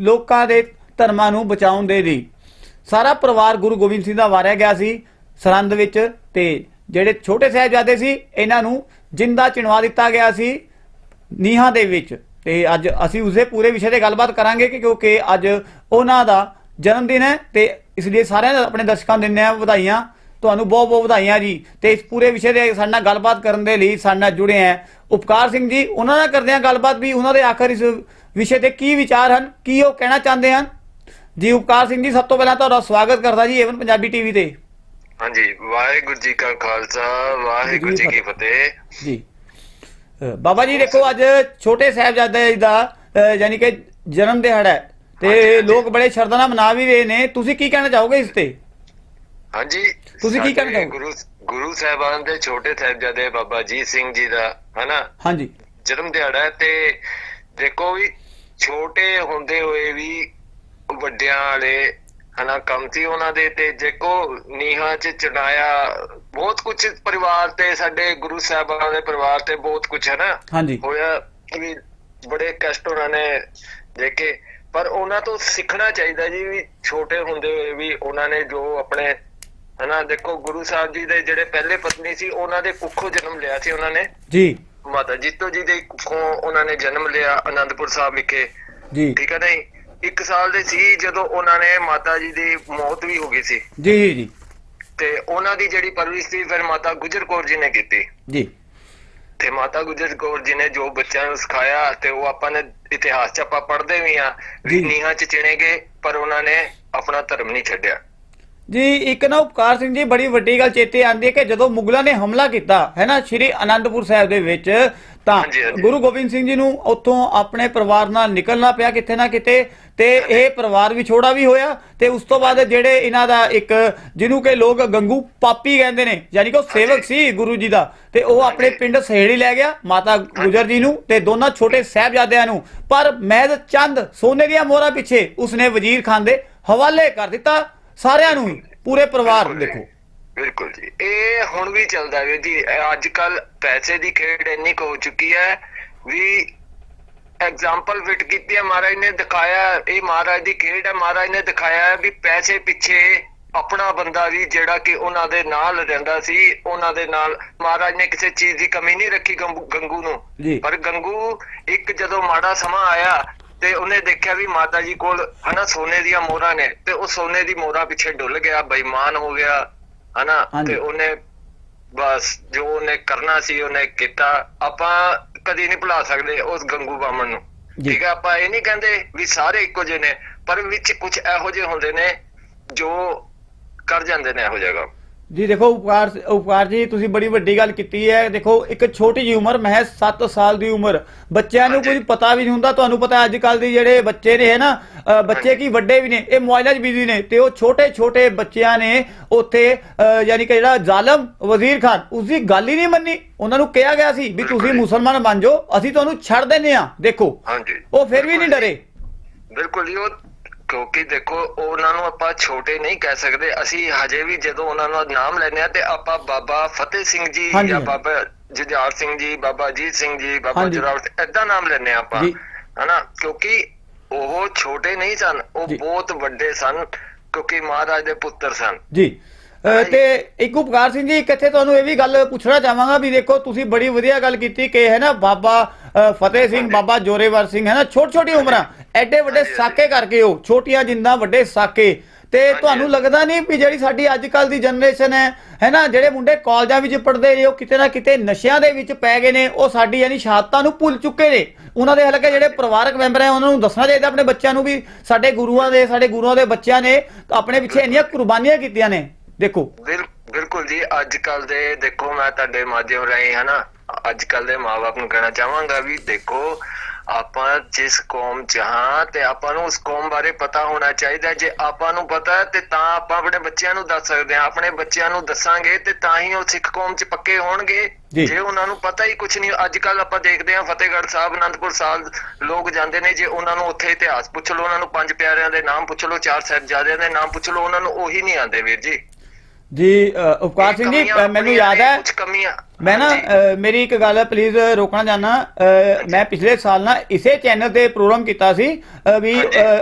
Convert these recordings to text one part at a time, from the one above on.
ਲੋਕਾਂ ਦੇ ਧਰਮਾਂ ਨੂੰ ਬਚਾਉਣ ਦੇ ਲਈ। ਸਾਰਾ ਪਰਿਵਾਰ ਗੁਰੂ ਗੋਬਿੰਦ ਸਿੰਘ ਦਾ ਵਾਰਿਆ ਗਿਆ ਸੀ ਸਰਹੰਦ ਵਿੱਚ ਤੇ ਜਿਹੜੇ ਛੋਟੇ ਸਾਹਿਬਜ਼ਾਦੇ ਸੀ, ਇਹਨਾਂ ਨੂੰ ਜਿੰਦਾ ਚਿਣਵਾ ਦਿੱਤਾ ਗਿਆ ਸੀ ਨੀਹਾਂ ਦੇ ਵਿੱਚ। ਤੇ ਅੱਜ ਅਸੀਂ ਉਸੇ ਪੂਰੇ ਵਿਸ਼ੇ ਤੇ ਗੱਲਬਾਤ ਕਰਾਂਗੇ ਕਿ ਕਿਉਂਕਿ ਅੱਜ ਉਹਨਾਂ ਦਾ ਜਨਮ ਦਿਨ ਹੈ ਤੇ ਇਸ ਲਈ ਸਾਰਿਆਂ ਨੂੰ ਆਪਣੇ ਦਰਸ਼ਕਾਂ ਨੂੰ ਦਿੰਦੇ ਆ ਵਧਾਈਆਂ। ਤੁਹਾਨੂੰ ਬਹੁਤ ਬਹੁਤ ਵਧਾਈਆਂ ਜੀ। ਤੇ ਇਸ ਪੂਰੇ ਵਿਸ਼ੇ ਦੇ ਸਾਡੇ ਨਾਲ ਗੱਲਬਾਤ ਕਰਨ ਦੇ ਲਈ ਸਾਡੇ ਨਾਲ ਜੁੜੇ ਆ ਉਪਕਾਰ ਸਿੰਘ ਜੀ। ਉਹਨਾਂ ਨਾਲ ਕਰਦੇ ਆ ਗੱਲਬਾਤ ਵੀ। ਉਹਨਾਂ ਦੇ ਆਖਰ ਇਸ ਵਿਸ਼ੇ ਤੇ ਕੀ ਵਿਚਾਰ ਹਨ ਕੀ ਉਹ ਕਹਿਣਾ ਚਾਹੁੰਦੇ ਹਨ? ਜੀ ਉਪਕਾਰ ਸਿੰਘ ਜੀ ਸਭ ਤੋਂ ਪਹਿਲਾਂ ਤੁਹਾਡਾ ਸਵਾਗਤ ਕਰਦਾ ਜੀ ਏਵਨ ਪੰਜਾਬੀ ਟੀਵੀ ਤੇ। ਹਾਂਜੀ ਵਾਹਿਗੁਰੂ ਜੀ ਕਾ ਖਾਲਸਾ ਵਾਹਿਗੁਰੂ ਜੀ ਕੀ ਫਤਿਹ। ਜੀ। ਬਾਬਾ ਜੀ ਦੇਖੋ ਅੱਜ ਛੋਟੇ ਸਾਹਿਬਜ਼ਾਦੇ ਦਾ ਯਾਨੀ ਕਿ ਜਨਮ ਦਿਹਾੜਾ ਹੈ ਤੇ। ਲੋਕ ਬੜੇ ਸ਼ਰਧਾ ਨਾਲ ਮਨਾ ਵੀ ਰਹੇ ਨੇ। ਤੁਸੀਂ ਕੀ ਕਹਿਣਾ ਚਾਹੋਗੇ ਇਸ ਤੇ? ਹਾਂਜੀ ਤੁਸੀਂ ਕੀ ਕਹਿਣਾ ਚਾਹੋਗੇ? ਗੁਰੂ ਗੁਰੂ ਸਾਹਿਬਾਨ ਦੇ ਛੋਟੇ ਸਾਹਿਬਜ਼ਾਦੇ ਬਾਬਾ ਜੀ ਸਿੰਘ ਜੀ ਦਾ ਹਨਾ? ਹਾਂਜੀ। ਜਨਮ ਦਿਹਾੜਾ ਹੈ ਤੇ ਦੇਖੋ ਵੀ ਛੋਟੇ ਹੁੰਦੇ ਹੋਏ ਵੀ ਵੱਡਿਆਂ ਵਾਲੇ ਹਨਾ ਕੰਮ ਸੀ ਉਹਨਾਂ ਦੇ ਤੇ ਦੇਖੋ ਨੀਹਾਂ ਚ ਚੜਾਇਆ ਬਹੁਤ ਕੁਝ ਪਰਿਵਾਰ ਤੇ ਸਾਡੇ ਗੁਰੂ ਸਾਹਿਬਾਨ ਦੇ ਪਰਿਵਾਰ ਤੇ ਬਹੁਤ ਕੁਝ ਹੈ ਨਾ ਹੋਇਆ ਵੀ ਬੜੇ ਕਸ਼ਟ ਉਹਨਾਂ ਨੇ ਦੇਖੇ। ਪਰ ਉਹਨਾਂ ਤੋਂ ਸਿੱਖਣਾ ਚਾਹੀਦਾ ਜੀ ਵੀ ਛੋਟੇ ਹੁੰਦੇ ਹੋਏ ਵੀ ਉਹਨਾਂ ਨੇ ਜੋ ਆਪਣੇ ਹਨਾ ਦੇਖੋ ਗੁਰੂ ਸਾਹਿਬ ਜੀ ਦੇ ਜਿਹੜੇ ਪਹਿਲੇ ਪਤਨੀ ਸੀ ਉਹਨਾਂ ਦੇ ਕੁੱਖੋਂ ਜਨਮ ਲਿਆ ਸੀ ਉਹਨਾਂ ਨੇ। ਜੀ। ਮਾਤਾ ਜੀਤੋ ਜੀ ਦੇ ਕੁੱਖੋਂ ਉਹਨਾਂ ਨੇ ਜਨਮ ਲਿਆ ਆਨੰਦਪੁਰ ਸਾਹਿਬ ਵਿਖੇ। ਜੀ। ਠੀਕ ਹੈ ਨਹੀਂ? ਇੱਕ ਸਾਲ ਦੇ ਸੀ ਜਦੋਂ ਉਹਨਾਂ ਨੇ ਮਾਤਾ ਜੀ ਦੀ ਮੌਤ ਵੀ ਹੋ ਗਈ ਸੀ। ਜੀ ਜੀ ਜੀ। ਤੇ ਉਹਨਾਂ ਦੀ ਜਿਹੜੀ ਪਰਵਰਿਸ਼ ਸੀ ਫਿਰ ਮਾਤਾ ਗੁਜਰ ਕੌਰ ਜੀ ਨੇ ਕੀਤੀ। ਜੀ। ਤੇ ਮਾਤਾ ਗੁਜਰ ਕੌਰ ਜੀ ਨੇ ਜੋ ਬੱਚਿਆਂ ਨੂੰ ਸਿਖਾਇਆ ਤੇ ਉਹ ਆਪਾਂ ਨੇ ਇਤਿਹਾਸ ਚ ਆਪਾਂ ਪੜ੍ਹਦੇ ਵੀ ਆ ਵੀ। ਨੀਹਾਂ ਚ ਚਿਣੇ ਗਏ ਪਰ ਉਹਨਾਂ ਨੇ ਆਪਣਾ ਧਰਮ ਨਹੀਂ ਛੱਡਿਆ। ਜੀ ਇੱਕ ਨਾ ਉਪਕਾਰ ਸਿੰਘ ਜੀ ਬੜੀ ਵੱਡੀ ਗੱਲ ਚੇਤੇ ਆਂਦੀ ਹੈ ਕਿ ਜਦੋਂ ਮੁਗਲਾਂ ਨੇ ਹਮਲਾ ਕੀਤਾ ਹੈ ਨਾ ਸ਼੍ਰੀ ਅਨੰਦਪੁਰ ਸਾਹਿਬ ਦੇ ਵਿੱਚ ਤਾਂ। ਗੁਰੂ ਗੋਬਿੰਦ ਸਿੰਘ ਜੀ ਨੂੰ ਉੱਥੋਂ ਆਪਣੇ ਪਰਿਵਾਰ ਨਾਲ ਨਿਕਲਣਾ ਪਿਆ ਕਿਤੇ ਨਾ ਕਿਤੇ ਤੇ ਇਹ ਪਰਿਵਾਰ ਵਿਛੋੜਾ ਵੀ ਹੋਇਆ ਤੇ ਉਸ ਤੋਂ ਬਾਅਦ ਜਿਹੜੇ ਇਹਨਾਂ ਦਾ ਇੱਕ ਜਿਹਨੂੰ ਕਿ ਲੋਕ ਗੰਗੂ ਪਾਪੀ ਕਹਿੰਦੇ ਨੇ ਯਾਨੀ ਕਿ ਉਹ ਸੇਵਕ ਸੀ ਗੁਰੂ ਜੀ ਦਾ ਤੇ ਉਹ ਆਪਣੇ। ਪਿੰਡ ਸਹੇੜੀ ਲੈ ਗਿਆ ਮਾਤਾ ਗੁਜਰ ਜੀ ਨੂੰ ਤੇ ਦੋਨਾਂ ਛੋਟੇ ਸਾਹਿਬਜ਼ਾਦਿਆਂ ਨੂੰ ਪਰ ਮਹਿਜ਼ ਚੰਦ ਸੋਨੇ ਦੀਆਂ ਮੋਹਰਾਂ ਪਿੱਛੇ ਉਸਨੇ ਵਜ਼ੀਰ ਖਾਨ ਦੇ ਹਵਾਲੇ ਕਰ ਦਿੱਤਾ ਸਾਰਿਆਂ ਨੂੰ ਹੀ, ਪੂਰੇ ਪਰਿਵਾਰ ਨੂੰ ਦੇਖੋ। ਬਿਲਕੁਲ ਜੀ। ਇਹ ਹੁਣ ਵੀ ਚੱਲਦਾ ਹੈ ਜੀ। ਅੱਜ ਕੱਲ ਪੈਸੇ ਦੀ ਖੇਡ ਇੰਨੀ ਹੋ ਚੁੱਕੀ ਹੈ ਵੀ ਐਗਜ਼ਾਮਪਲ ਫਿਟ ਕੀਤੀ ਹੈ। ਮਹਾਰਾਜ ਨੇ ਦਿਖਾਇਆ ਇਹ ਮਹਾਰਾਜ ਦੀ ਖੇਡ ਹੈ। ਮਹਾਰਾਜ ਨੇ ਦਿਖਾਇਆ ਵੀ ਪੈਸੇ ਪਿੱਛੇ ਆਪਣਾ ਬੰਦਾ ਵੀ ਜਿਹੜਾ ਕਿ ਉਹਨਾਂ ਦੇ ਨਾਲ ਰਹਿੰਦਾ ਸੀ ਉਹਨਾਂ ਦੇ ਨਾਲ ਮਹਾਰਾਜ ਨੇ ਕਿਸੇ ਚੀਜ਼ ਦੀ ਕਮੀ ਨਹੀਂ ਰੱਖੀ ਗੰਗੂ। ਨੂੰ। ਪਰ ਗੰਗੂ ਇੱਕ ਜਦੋਂ ਮਾੜਾ ਸਮਾਂ ਆਇਆ ਤੇ ਉਹਨੇ ਦੇਖਿਆ ਵੀ ਮਾਤਾ ਜੀ ਕੋਲ ਹਨਾ ਸੋਨੇ ਦੀਆਂ ਮੋਹਰਾਂ ਨੇ ਤੇ ਉਹ ਸੋਨੇ ਦੀ ਮੋਹਰਾਂ ਪਿੱਛੇ ਡੁੱਲ ਗਿਆ ਬੇਈਮਾਨ ਹੋ ਗਿਆ ਹਨਾ। ਤੇ ਉਹਨੇ ਬਸ ਜੋ ਉਹਨੇ ਕਰਨਾ ਸੀ ਉਹਨੇ ਕੀਤਾ ਆਪਾਂ ਕਦੀ ਨਹੀਂ ਭੁਲਾ ਸਕਦੇ ਉਸ ਗੰਗੂ ਬਾਮਣ ਨੂੰ। ਠੀਕ ਹੈ ਆਪਾਂ ਇਹ ਨਹੀਂ ਕਹਿੰਦੇ ਵੀ ਸਾਰੇ ਇੱਕੋ ਜਿਹੇ ਨੇ ਪਰ ਵਿੱਚ ਕੁਝ ਇਹੋ ਜਿਹੇ ਹੁੰਦੇ ਨੇ ਜੋ ਕਰ ਜਾਂਦੇ ਨੇ ਇਹੋ ਜਿਹਾ ਕੰਮ ਜੀ ਦੇਖੋ ਉਪਕਾਰ ਉਪਕਾਰ ਜੀ ਤੁਸੀਂ ਬੜੀ ਵੱਡੀ ਗੱਲ ਕੀਤੀ ਹੈ। ਦੇਖੋ ਇੱਕ ਛੋਟੀ ਜੀ ਉਮਰ ਮਹਿਜ਼ 7 ਸਾਲ ਦੀ ਉਮਰ। ਬੱਚਿਆਂ ਨੂੰ। ਕੁਝ ਪਤਾ ਵੀ ਨਹੀਂ ਹੁੰਦਾ ਤੁਹਾਨੂੰ ਪਤਾ ਅੱਜ ਕੱਲ ਦੇ ਜਿਹੜੇ ਬੱਚੇ ਨੇ ਹੈ ਨਾ ਬੱਚੇ। ਕੀ ਵੱਡੇ ਵੀ ਨੇ ਇਹ ਮੋਬਾਈਲਾਂ 'ਚ ਬਿਜ਼ੀ ਨੇ ਤੇ ਉਹ ਛੋਟੇ ਛੋਟੇ ਬੱਚਿਆਂ ਨੇ ਉੱਥੇ ਯਾਨੀ ਕਿ ਜਿਹੜਾ ਜ਼ਾਲਮ ਵਜ਼ੀਰ ਖਾਨ ਉਸ ਦੀ ਗੱਲ ਹੀ ਨਹੀਂ ਮੰਨੀ। ਉਹਨਾਂ ਨੂੰ ਕਿਹਾ ਗਿਆ ਸੀ ਵੀ ਤੁਸੀਂ। ਮੁਸਲਮਾਨ ਬਣ ਜਾਓ ਅਸੀਂ ਤੁਹਾਨੂੰ ਛੱਡ ਦਿੰਨੇ ਆ ਦੇਖੋ। ਹਾਂਜੀ। ਉਹ ਫਿਰ ਵੀ ਨਹੀਂ ਡਰੇ। ਬਿਲਕੁਲ ਜੀ ਉਹ ਕਿਉਂਕਿ ਦੇਖੋ ਉਹਨਾਂ ਨੂੰ ਆਪਾਂ ਛੋਟੇ ਨਹੀਂ ਕਹਿ ਸਕਦੇ ਅਸੀਂ ਹਜੇ ਵੀ ਜਦੋਂ ਉਹਨਾਂ ਦਾ ਨਾਮ ਲੈਨੇ ਆ ਤੇ ਆਪਾਂ ਬਾਬਾ ਫਤਿਹ ਸਿੰਘ ਜੀ ਜਾਂ। ਬਾਬਾ ਜੁਝਾਰ ਸਿੰਘ ਜੀ ਬਾਬਾ ਅਜੀਤ ਸਿੰਘ ਜੀ ਬਾਬਾ। ਜੁਰਾਵਰ ਏਦਾਂ ਨਾਮ ਲੈਨੇ ਆ ਆਪਾਂ। ਹਨਾ ਕਿਉਂਕਿ ਉਹ ਛੋਟੇ ਨਹੀਂ ਸਨ ਉਹ। ਬਹੁਤ ਵੱਡੇ ਸਨ ਕਿਉਂਕਿ ਮਹਾਰਾਜ ਦੇ ਪੁੱਤਰ ਸਨ ਜੀ ਤੇ ਇੱਕ ਉਪਕਾਰ ਸਿੰਘ ਜੀ ਇੱਕ ਇੱਥੇ ਤੁਹਾਨੂੰ ਇਹ ਵੀ ਗੱਲ ਪੁੱਛਣਾ ਚਾਹਾਂਗਾ ਵੀ ਦੇਖੋ ਤੁਸੀਂ ਬੜੀ ਵਧੀਆ ਗੱਲ ਕੀਤੀ ਕਿ ਹੈ ਨਾ ਬਾਬਾ ਫਤਿਹ ਸਿੰਘ। ਬਾਬਾ ਜੋਰੇਵਰ ਸਿੰਘ ਹੈ ਨਾ ਛੋਟੀ ਛੋਟੀ ਉਮਰਾਂ ਐਡੇ ਵੱਡੇ। ਸਾਕੇ ਕਰਕੇ ਉਹ ਛੋਟੀਆਂ ਜਿੰਦਾਂ ਵੱਡੇ ਸਾਕੇ ਤੇ ਤੁਹਾਨੂੰ। ਲੱਗਦਾ ਨਹੀਂ ਵੀ ਜਿਹੜੀ ਸਾਡੀ ਅੱਜ ਕੱਲ ਦੀ ਜਨਰੇਸ਼ਨ ਹੈ ਹੈ ਨਾ ਜਿਹੜੇ ਮੁੰਡੇ ਕਾਲਜਾਂ ਵਿੱਚ ਪੜ੍ਹਦੇ ਨੇ ਉਹ ਕਿਤੇ ਨਾ ਕਿਤੇ ਨਸ਼ਿਆਂ ਦੇ ਵਿੱਚ ਪੈ ਗਏ ਨੇ ਉਹ ਸਾਡੀ ਯਾਨੀ ਸ਼ਹਾਦਤਾਂ ਨੂੰ ਭੁੱਲ ਚੁੱਕੇ ਨੇ ਉਹਨਾਂ ਦੇ ਹਲਕੇ ਜਿਹੜੇ ਪਰਿਵਾਰਕ ਮੈਂਬਰ ਹੈ ਉਹਨਾਂ ਨੂੰ ਦੱਸਣਾ ਚਾਹੀਦਾ ਆਪਣੇ ਬੱਚਿਆਂ ਨੂੰ ਵੀ ਸਾਡੇ ਗੁਰੂਆਂ ਦੇ ਸਾਡੇ ਗੁਰੂਆਂ ਦੇ ਬੱਚਿਆਂ ਨੇ ਆਪਣੇ ਪਿੱਛੇ ਇੰਨੀਆਂ ਕੁਰਬਾਨੀਆਂ ਕੀਤੀਆਂ ਨੇ ਦੇਖੋ ਬਿਲ- ਬਿਲਕੁਲ ਜੀ ਅੱਜ ਕੱਲ ਦੇ ਦੇਖੋ ਮੈਂ ਤੁਹਾਡੇ ਮਾਧਿਅਮ ਰਾਹੀਂ ਹਨਾ ਅੱਜ ਕੱਲ ਦੇ ਮਾਪੇ ਨੂੰ ਕਹਿਣਾ ਚਾਹਾਂਗਾ ਵੀ ਦੇਖੋ ਆਪਾਂ ਜਿਸ ਕੌਮ ਚ ਹਾਂ ਤੇ ਆਪਾਂ ਨੂੰ ਉਸ ਕੌਮ ਬਾਰੇ ਪਤਾ ਹੋਣਾ ਚਾਹੀਦਾ ਜੇ ਆਪਾਂ ਨੂੰ ਪਤਾ ਹੈ ਤੇ ਤਾਂ ਆਪਾਂ ਆਪਣੇ ਬੱਚਿਆਂ ਨੂੰ ਦੱਸ ਸਕਦੇ ਹਾਂ ਆਪਣੇ ਬੱਚਿਆਂ ਨੂੰ ਦੱਸਾਂਗੇ ਤੇ ਤਾਂ ਹੀ ਉਹ ਸਿੱਖ ਕੌਮ ਚ ਪੱਕੇ ਹੋਣਗੇ ਜੀ। ਉਹਨਾਂ ਨੂੰ ਪਤਾ ਹੀ ਕੁਝ ਨਹੀਂ ਅੱਜ ਕੱਲ ਆਪਾਂ ਦੇਖਦੇ ਹਾਂ ਫਤਿਹਗੜ੍ਹ ਸਾਹਿਬ ਅਨੰਦਪੁਰ ਸਾਹਿਬ ਲੋਕ ਜਾਂਦੇ ਨੇ ਜੇ ਉਹਨਾਂ ਨੂੰ ਉੱਥੇ ਇਤਿਹਾਸ ਪੁੱਛ ਲਓ ਉਹਨਾਂ ਨੂੰ ਪੰਜ ਪਿਆਰਿਆਂ ਦੇ ਨਾਮ ਪੁੱਛ ਲਓ ਚਾਰ ਸਾਹਿਬਜ਼ਾਦਿਆਂ ਦੇ ਨਾਮ ਪੁੱਛ ਲਓ ਉਹਨਾਂ ਨੂੰ ਉਹੀ ਨਹੀਂ ਆਉਂਦੇ ਵੀਰ ਜੀ ਜੀ ਉਪਕਾਰ ਸਿੰਘ ਜੀ ਮੈਨੂੰ ਯਾਦ ਹੈ ਕੁਝ ਕਮੀਆਂ ਮੈਂ ਨਾ ਮੇਰੀ ਇੱਕ ਗੱਲ ਪਲੀਜ਼ ਰੋਕਣਾ ਚਾਹਨਾ ਮੈਂ ਪਿਛਲੇ ਸਾਲ ਨਾ ਇਸੇ ਚੈਨਲ ਤੇ ਪ੍ਰੋਗਰਾਮ ਕੀਤਾ ਸੀ ਵੀ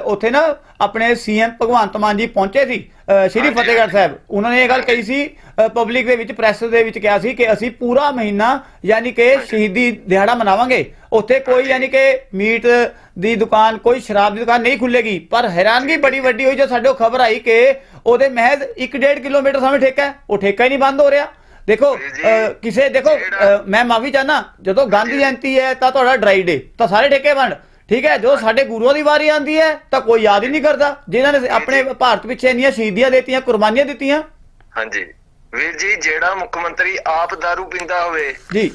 ਉੱਥੇ ਨਾ ਆਪਣੇ ਸੀਐਮ ਭਗਵੰਤ ਮਾਨ ਜੀ ਪਹੁੰਚੇ ਸੀ ਸ਼੍ਰੀ ਫਤਿਹਗੜ੍ਹ ਸਾਹਿਬ। ਉਹਨਾਂ ਨੇ ਇਹ ਗੱਲ ਕਹੀ ਸੀ ਪਬਲਿਕ ਦੇ ਵਿੱਚ ਪ੍ਰੈਸ ਦੇ ਵਿੱਚ ਕਿਹਾ ਸੀ ਕਿ ਅਸੀਂ ਪੂਰਾ ਮਹੀਨਾ ਯਾਨੀ ਕਿ ਸ਼ਹੀਦੀ ਦਿਹਾੜਾ ਮਨਾਵਾਂਗੇ। ਉੱਥੇ ਕੋਈ। ਯਾਨੀ ਕਿ ਮੀਟ ਦੀ ਦੁਕਾਨ ਕੋਈ ਸ਼ਰਾਬ ਦੀ ਦੁਕਾਨ ਨਹੀਂ ਖੁੱਲੇਗੀ ਪਰ ਹੈਰਾਨਗੀ ਬੜੀ ਵੱਡੀ ਹੋਈ ਜੋ ਸਾਡੇ ਖਬਰ ਆਈ ਕਿ ਉਹਦੇ ਮਹਿਜ਼ 1.5 ਕਿਲੋਮੀਟਰ ਸਾਹਮਣੇ ਠੇਕਾ ਹੈ। ਉਹ ਠੇਕਾ ਹੀ ਨਹੀਂ ਬੰਦ ਹੋ ਰਿਹਾ। ਦੇਖੋ ਕਿਸੇ ਦੇਖੋ ਮੈਂ ਮਾਫੀ ਚਾਹਨਾ ਜਦੋਂ ਗਾਂਧੀ ਜਯੰਤੀ ਹੈ ਤਾਂ ਤੁਹਾਡਾ ਡਰਾਈ ਡੇ ਤਾਂ ਸਾਰੇ ਠੇਕੇ ਬੰਦ ਠੀਕ ਹੈ? ਜੋ ਸਾਡੇ ਗੁਰੂਆਂ ਦੀ ਵਾਰੀ ਆਂਦੀ ਹੈ ਤਾਂ ਕੋਈ ਯਾਦ ਹੀ ਨਹੀਂ ਕਰਦਾ ਜਿਨ੍ਹਾਂ ਨੇ ਆਪਣੇ ਭਾਰਤ ਪਿੱਛੇ ਇੰਨੀਆਂ ਸ਼ਹੀਦੀਆਂ ਦਿੱਤੀਆਂ ਕੁਰਬਾਨੀਆਂ ਦਿੱਤੀਆਂ। ਹਾਂਜੀ। ਵੀਰ ਜੀ ਜਿਹੜਾ ਮੁੱਖ ਮੰਤਰੀ ਆਪ दारू ਪੀਂਦਾ ਹੋਵੇ ਜੀ।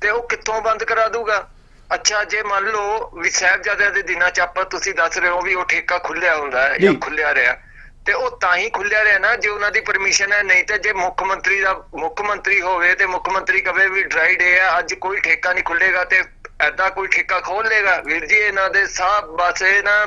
ਤੇ ਉਹ ਕਿੱਥੋਂ ਬੰਦ ਕਰਾ ਦੂਗਾ? ਅੱਛਾ ਜੇ ਮੰਨ ਲਓ ਵੀ ਸਾਹਿਬਜ਼ਾਦਿਆਂ ਦੇ ਦਿਨਾਂ ਚ ਆਪਾਂ ਤੁਸੀਂ ਦੱਸ ਰਹੇ ਹੋ ਵੀ ਉਹ ਠੇਕਾ ਖੁੱਲਿਆ ਹੁੰਦਾ ਹੈ ਜੀ। ਖੁੱਲਿਆ ਰਿਹਾ। ਤੇ ਉਹ ਤਾਂ ਹੀ ਖੁੱਲਿਆ ਰਿਹਾ ਨਾ ਜੇ ਉਹਨਾਂ ਦੀ ਪਰਮਿਸ਼ਨ ਹੈ ਨਹੀਂ ਤੇ ਜੇ ਮੁੱਖ ਮੰਤਰੀ ਦਾ ਮੁੱਖ ਮੰਤਰੀ ਹੋਵੇ ਤੇ ਮੁੱਖ ਮੰਤਰੀ ਕਵੇ ਵੀ ਡਰਾਈ ਡੇ ਹੈ ਅੱਜ ਕੋਈ ਠੇਕਾ ਨਹੀਂ ਖੁੱਲੇਗਾ ਤੇ ਐਦਾਂ ਕੋਈ ਠੇਕਾ ਖੋਲ ਲੇਗਾ ਵੀਰ ਜੀ ਇਹਨਾਂ ਦੇ ਸਾਹ ਬਸ ਨਾ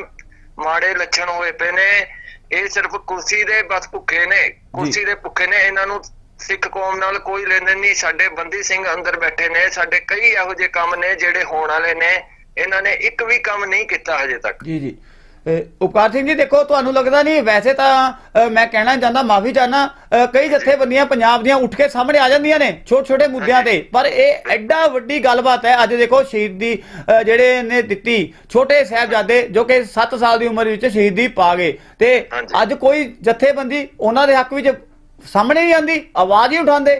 ਮਾੜੇ ਲੱਛਣ ਹੋਏ ਪਏ ਨੇ। ਇਹ ਸਿਰਫ ਕੁਰਸੀ ਦੇ ਬਸ ਭੁੱਖੇ ਨੇ। ਕੁਰਸੀ ਦੇ ਭੁੱਖੇ ਨੇ। ਇਹਨਾਂ ਨੂੰ ਸਿੱਖ ਕੌਮ ਨਾਲ ਕੋਈ ਲੈਣ ਨਹੀਂ। ਸਾਡੇ ਬੰਦੀ ਸਿੰਘ ਅੰਦਰ ਬੈਠੇ ਨੇ। ਸਾਡੇ ਕਈ ਇਹੋ ਜਿਹੇ ਕੰਮ ਨੇ ਜਿਹੜੇ ਹੋਣ ਵਾਲੇ ਨੇ। ਇਹਨਾਂ ਨੇ ਇੱਕ ਵੀ ਕੰਮ ਨਹੀਂ ਕੀਤਾ ਹਜੇ ਤੱਕ। ਜੀ ਜੀ। ਉਪਕਾਰ ਸਿੰਘ ਜੀ ਦੇਖੋ ਤੁਹਾਨੂੰ ਲੱਗਦਾ ਨਹੀਂ? ਵੈਸੇ ਤਾਂ ਮੈਂ ਕਹਿਣਾ ਚਾਹੁੰਦਾ ਮਾਫੀ ਚਾਹਨਾ ਕਈ ਜਥੇਬੰਦੀਆਂ ਪੰਜਾਬ ਦੀਆਂ ਉੱਠ ਕੇ ਸਾਹਮਣੇ ਆ ਜਾਂਦੀਆਂ ਨੇ ਛੋਟੇ ਛੋਟੇ ਮੁੱਦਿਆਂ ਤੇ। ਪਰ ਇਹ ਐਡਾ ਵੱਡੀ ਗੱਲਬਾਤ ਹੈ ਅੱਜ ਦੇਖੋ ਸ਼ਹੀਦੀ ਅ, ਜਿਹੜੇ ਨੇ ਦਿੱਤੀ ਛੋਟੇ ਸਾਹਿਬਜ਼ਾਦੇ ਜੋ ਕਿ 7 ਸਾਲ ਦੀ ਉਮਰ ਵਿੱਚ ਸ਼ਹੀਦੀ ਪਾ ਗਏ। ਤੇ। ਅੱਜ ਕੋਈ ਜਥੇਬੰਦੀ ਉਹਨਾਂ ਦੇ ਹੱਕ ਵਿੱਚ ਸਾਹਮਣੇ ਨਹੀਂ ਆਂਦੀ ਆਵਾਜ਼ ਹੀ ਉਠਾਉਂਦੇ।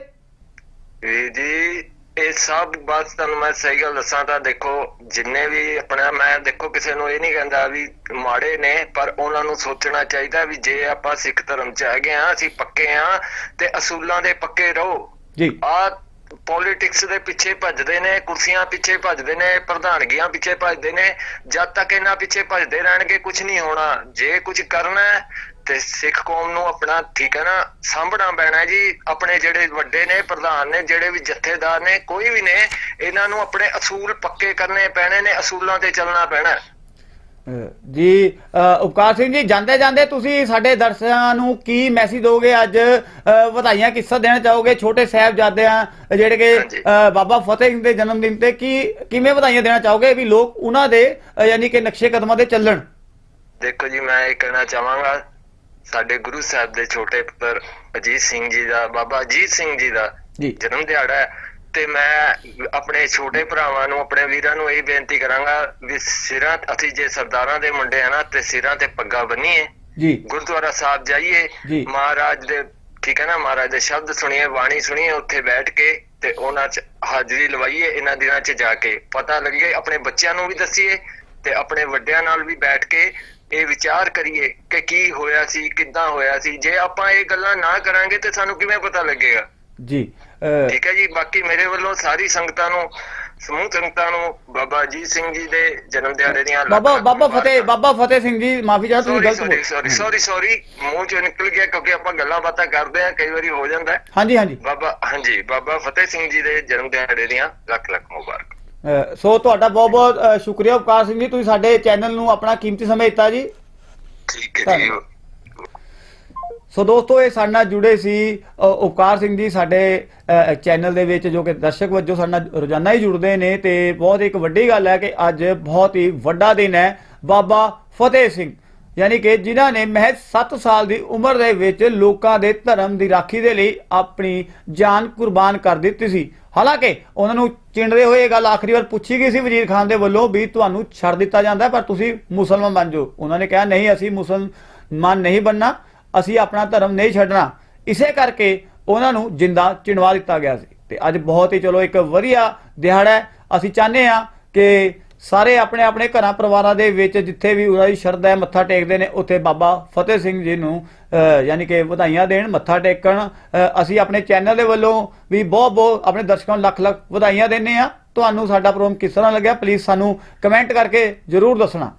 ਜੀ ਇਹ ਸਭ ਬਸ ਤੁਹਾਨੂੰ ਮੈਂ ਸਹੀ ਗੱਲ ਦੱਸਾਂ ਤਾਂ ਦੇਖੋ ਜਿੰਨੇ ਵੀ ਆਪਣਾ ਮੈਂ ਦੇਖੋ ਕਿਸੇ ਨੂੰ ਇਹ ਨਹੀਂ ਕਹਿੰਦਾ ਵੀ ਮਾੜੇ ਨੇ ਪਰ ਉਹਨਾਂ ਨੂੰ ਸੋਚਣਾ ਚਾਹੀਦਾ ਵੀ ਜੇ ਆਪਾਂ ਸਿੱਖ ਧਰਮ ਚ ਹੈਗੇ ਆ ਅਸੀਂ ਪੱਕੇ ਆ ਤੇ ਅਸੂਲਾਂ ਦੇ ਪੱਕੇ ਰਹੋ। ਜੀ। ਆ ਪੋਲਿਟਿਕਸ ਦੇ ਪਿੱਛੇ ਭੱਜਦੇ ਨੇ ਕੁਰਸੀਆਂ ਪਿੱਛੇ ਭੱਜਦੇ ਨੇ ਪ੍ਰਧਾਨਗੀਆਂ ਪਿੱਛੇ ਭੱਜਦੇ ਨੇ ਜਦ ਤੱਕ ਇਹਨਾਂ ਪਿੱਛੇ ਭੱਜਦੇ ਰਹਿਣਗੇ ਕੁਝ ਨਹੀਂ ਹੋਣਾ। ਜੇ ਕੁਝ ਕਰਨਾ ਹੈ ਤੇ ਸਿੱਖ ਕੌਮ ਨੂੰ ਆਪਣਾ ਠੀਕ ਹੈ ਨਾ ਸਾਂਭਣਾ ਪੈਣਾ ਜੀ। ਆਪਣੇ ਜਿਹੜੇ ਵੱਡੇ ਨੇ ਪ੍ਰਧਾਨ ਨੇ ਜਿਹੜੇ ਵੀ ਜਥੇਦਾਰ ਨੇ ਕੋਈ ਵੀ ਨੇ ਇਹਨਾਂ ਨੂੰ ਆਪਣੇ ਅਸੂਲ ਪੱਕੇ ਕਰਨੇ ਪੈਣੇ ਨੇ ਅਸੂਲਾਂ ਤੇ ਚੱਲਣਾ ਪੈਣਾ। ਜੀ ਉਪਕਾਰ ਸਿੰਘ ਜੀ ਜਾਂਦੇ ਜਾਂਦੇ ਤੁਸੀਂ ਸਾਡੇ ਦਰਸ਼ਕਾਂ ਨੂੰ ਕੀ ਮੈਸੇਜ ਦੋਗੇ ਅੱਜ? ਵਧਾਈਆਂ ਕਿੱਸਾ ਦੇਣਾ ਚਾਹੋਗੇ? ਛੋਟੇ ਸਾਹਿਬਜ਼ਾਦਿਆਂ ਜਿਹੜੇ ਕਿ ਬਾਬਾ ਫਤਿਹ ਸਿੰਘ ਦੇ ਜਨਮ ਦਿਨ ਤੇ ਕੀ ਕਿਵੇਂ ਵਧਾਈਆਂ ਦੇਣਾ ਚਾਹੋਗੇ ਵੀ ਲੋਕ ਉਹਨਾਂ ਦੇ ਯਾਨੀ ਕਿ ਨਕਸ਼ੇ ਕਦਮਾਂ ਤੇ ਚੱਲਣ? ਦੇਖੋ ਜੀ ਮੈਂ ਇਹ ਕਹਿਣਾ ਚਾਹਾਂਗਾ ਸਾਡੇ ਗੁਰੂ ਸਾਹਿਬ ਦੇ ਛੋਟੇ ਪੁੱਤਰ ਅਜੀਤ ਸਿੰਘ ਜੀ ਦਾ ਬਾਬਾ ਅਜੀਤ ਸਿੰਘ ਜੀ ਦਾ ਜਨਮ ਦਿਹਾੜਾ ਹੈ। ਤੇ ਮੈਂ ਆਪਣੇ ਛੋਟੇ ਭਰਾਵਾਂ ਨੂੰ ਆਪਣੇ ਵੀਰਾਂ ਨੂੰ ਇਹ ਬੇਨਤੀ ਕਰਾਂਗਾ ਵੀ ਸਿਰਾਂ ਅਸੀਂ ਜੇ ਸਰਦਾਰਾਂ ਦੇ ਮੁੰਡੇ ਆ ਨਾ ਤੇ ਸਿਰਾਂ ਤੇ ਪੱਗਾਂ ਬੰਨੀਏ। ਜੀ। ਗੁਰਦੁਆਰਾ ਸਾਹਿਬ ਜਾਈਏ। ਮਹਾਰਾਜ ਦੇ ਠੀਕ ਹੈ ਨਾ ਮਹਾਰਾਜ ਦੇ ਸ਼ਬਦ ਸੁਣੀਏ ਬਾਣੀ ਸੁਣੀਏ ਉੱਥੇ ਬੈਠ ਕੇ ਤੇ ਉਹਨਾਂ 'ਚ ਹਾਜ਼ਰੀ ਲਵਾਈਏ ਇਹਨਾਂ ਦਿਨਾਂ 'ਚ ਜਾ ਕੇ। ਪਤਾ ਲੱਗੇ ਆਪਣੇ ਬੱਚਿਆਂ ਨੂੰ ਵੀ ਦੱਸੀਏ ਤੇ ਆਪਣੇ ਵੱਡਿਆਂ ਨਾਲ ਵੀ ਬੈਠ ਕੇ ਇਹ ਵਿਚਾਰ ਕਰੀਏ ਕਿ ਕੀ ਹੋਇਆ ਸੀ ਕਿੱਦਾਂ ਹੋਇਆ ਸੀ ਜੇ ਆਪਾਂ ਇਹ ਗੱਲਾਂ ਨਾ ਕਰਾਂਗੇ ਤੇ ਸਾਨੂੰ ਕਿਵੇਂ ਪਤਾ ਲੱਗੇਗਾ ਜੀ ਠੀਕ ਹੈ ਜੀ ਬਾਕੀ ਮੇਰੇ ਵੱਲੋਂ ਸਾਰੀ ਸੰਗਤਾਂ ਨੂੰ ਸਮੂਹ ਸੰਗਤਾਂ ਨੂੰ ਬਾਬਾ ਅਜੀਤ ਸਿੰਘ ਜੀ ਦੇ ਜਨਮ ਦਿਹਾੜੇ ਦੀਆਂ ਬਾਬਾ ਬਾਬਾ ਫਤਿਹ। ਬਾਬਾ ਫਤਿਹ ਸਿੰਘ ਜੀ ਮਾਫੀ ਚਾਹ ਤੁਸੀਂ ਗਲਤ ਸੌਰੀ ਸੌਰੀ ਸੌਰੀ ਸੌਰੀ ਮੂੰਹ ਚੋਂ ਨਿਕਲ ਗਿਆ ਕਿਉਂਕਿ ਆਪਾਂ ਗੱਲਾਂ ਬਾਤਾਂ ਕਰਦੇ ਆ ਕਈ ਵਾਰੀ ਹੋ ਜਾਂਦਾ। ਹਾਂਜੀ ਹਾਂਜੀ ਬਾਬਾ ਹਾਂਜੀ ਬਾਬਾ ਫਤਿਹ ਸਿੰਘ ਜੀ ਦੇ ਜਨਮ ਦਿਹਾੜੇ ਦੀਆਂ ਲੱਖ ਲੱਖ ਮੁਬਾਰਕ ਸੋ ਤੁਹਾਡਾ ਬਹੁਤ ਬਹੁਤ ਸ਼ੁਕਰੀਆ ਉਪਕਾਰ ਸਿੰਘ ਜੀ ਤੁਸੀਂ ਸਾਡੇ ਚੈਨਲ ਨੂੰ ਆਪਣਾ ਕੀਮਤੀ ਸਮਾਂ ਦਿੱਤਾ ਜੀ। ਠੀਕ ਹੈ ਜੀ। ਸੋ ਦੋਸਤੋ ਇਹ ਸਾਡੇ ਨਾਲ ਜੁੜੇ ਸੀ ਉਪਕਾਰ ਸਿੰਘ ਜੀ ਸਾਡੇ ਚੈਨਲ ਦੇ ਵਿੱਚ ਜੋ ਕਿ ਦਰਸ਼ਕ ਵਜੋਂ ਸਾਡੇ ਨਾਲ ਰੋਜ਼ਾਨਾ ਹੀ ਜੁੜਦੇ ਨੇ ਤੇ ਬਹੁਤ ਇੱਕ ਵੱਡੀ ਗੱਲ ਹੈ ਕਿ ਅੱਜ ਬਹੁਤ ਹੀ ਵੱਡਾ ਦਿਨ ਹੈ ਬਾਬਾ ਫਤਿਹ ਸਿੰਘ। ਯਾਨੀ ਕਿ ਜਿਨ੍ਹਾਂ ਨੇ ਮਹਿਜ਼ 7 ਸਾਲ ਦੀ ਉਮਰ ਦੇ ਵਿੱਚ ਲੋਕਾਂ ਦੇ ਧਰਮ ਦੀ ਰਾਖੀ ਦੇ ਲਈ ਆਪਣੀ ਜਾਨ ਕੁਰਬਾਨ ਕਰ ਦਿੱਤੀ ਸੀ। ਹਾਲਾਂਕਿ ਉਹਨਾਂ ਨੂੰ ਚਿੰਡਦੇ ਹੋਏ ਇਹ ਗੱਲ ਆਖਰੀ ਵਾਰ ਪੁੱਛੀ ਗਈ ਸੀ ਵਜ਼ੀਰ ਖਾਨ ਦੇ ਵੱਲੋਂ ਵੀ ਤੁਹਾਨੂੰ ਛੱਡ ਦਿੱਤਾ ਜਾਂਦਾ ਪਰ ਤੁਸੀਂ ਮੁਸਲਮਾਨ ਬਣ ਜਾਓ। ਉਹਨਾਂ ਨੇ ਕਿਹਾ, ਨਹੀਂ, ਅਸੀਂ ਮੁਸਲਮਾਨ ਨਹੀਂ ਬਣਨਾ, ਅਸੀਂ ਆਪਣਾ ਧਰਮ ਨਹੀਂ ਛੱਡਣਾ। ਇਸੇ ਕਰਕੇ ਉਹਨਾਂ ਨੂੰ ਜਿੰਦਾ ਚਿਣਵਾ ਦਿੱਤਾ ਗਿਆ ਸੀ। ਤੇ ਅੱਜ ਬਹੁਤ ਹੀ ਚਲੋ ਇੱਕ ਵਧੀਆ ਦਿਹਾੜਾ ਹੈ। ਅਸੀਂ ਚਾਹੁੰਦੇ ਹਾਂ ਕਿ ਸਾਰੇ ਆਪਣੇ ਆਪਣੇ ਘਰਾਂ ਪਰਿਵਾਰਾਂ ਦੇ ਵਿੱਚ ਜਿੱਥੇ ਵੀ ਉਹਨਾਂ ਦੀ ਸ਼ਰਧਾ ਹੈ, ਮੱਥਾ ਟੇਕਦੇ ਨੇ, ਉੱਥੇ ਬਾਬਾ ਫਤਿਹ ਸਿੰਘ ਜੀ ਨੂੰ ਯਾਨੀ ਕਿ ਵਧਾਈਆਂ ਦੇਣ, ਮੱਥਾ ਟੇਕਣ। ਅਸੀਂ ਆਪਣੇ ਚੈਨਲ ਦੇ ਵੱਲੋਂ ਵੀ ਬਹੁਤ ਬਹੁਤ ਆਪਣੇ ਦਰਸ਼ਕਾਂ ਨੂੰ ਲੱਖ ਲੱਖ ਵਧਾਈਆਂ ਦਿੰਦੇ ਆ ਤੁਹਾਨੂੰ ਸਾਡਾ ਪ੍ਰੋਗਰਾਮ ਕਿਸ ਤਰ੍ਹਾਂ ਲੱਗਿਆ ਪਲੀਜ਼ ਸਾਨੂੰ ਕਮੈਂਟ ਕਰਕੇ ਜਰੂਰ ਦੱਸਣਾ।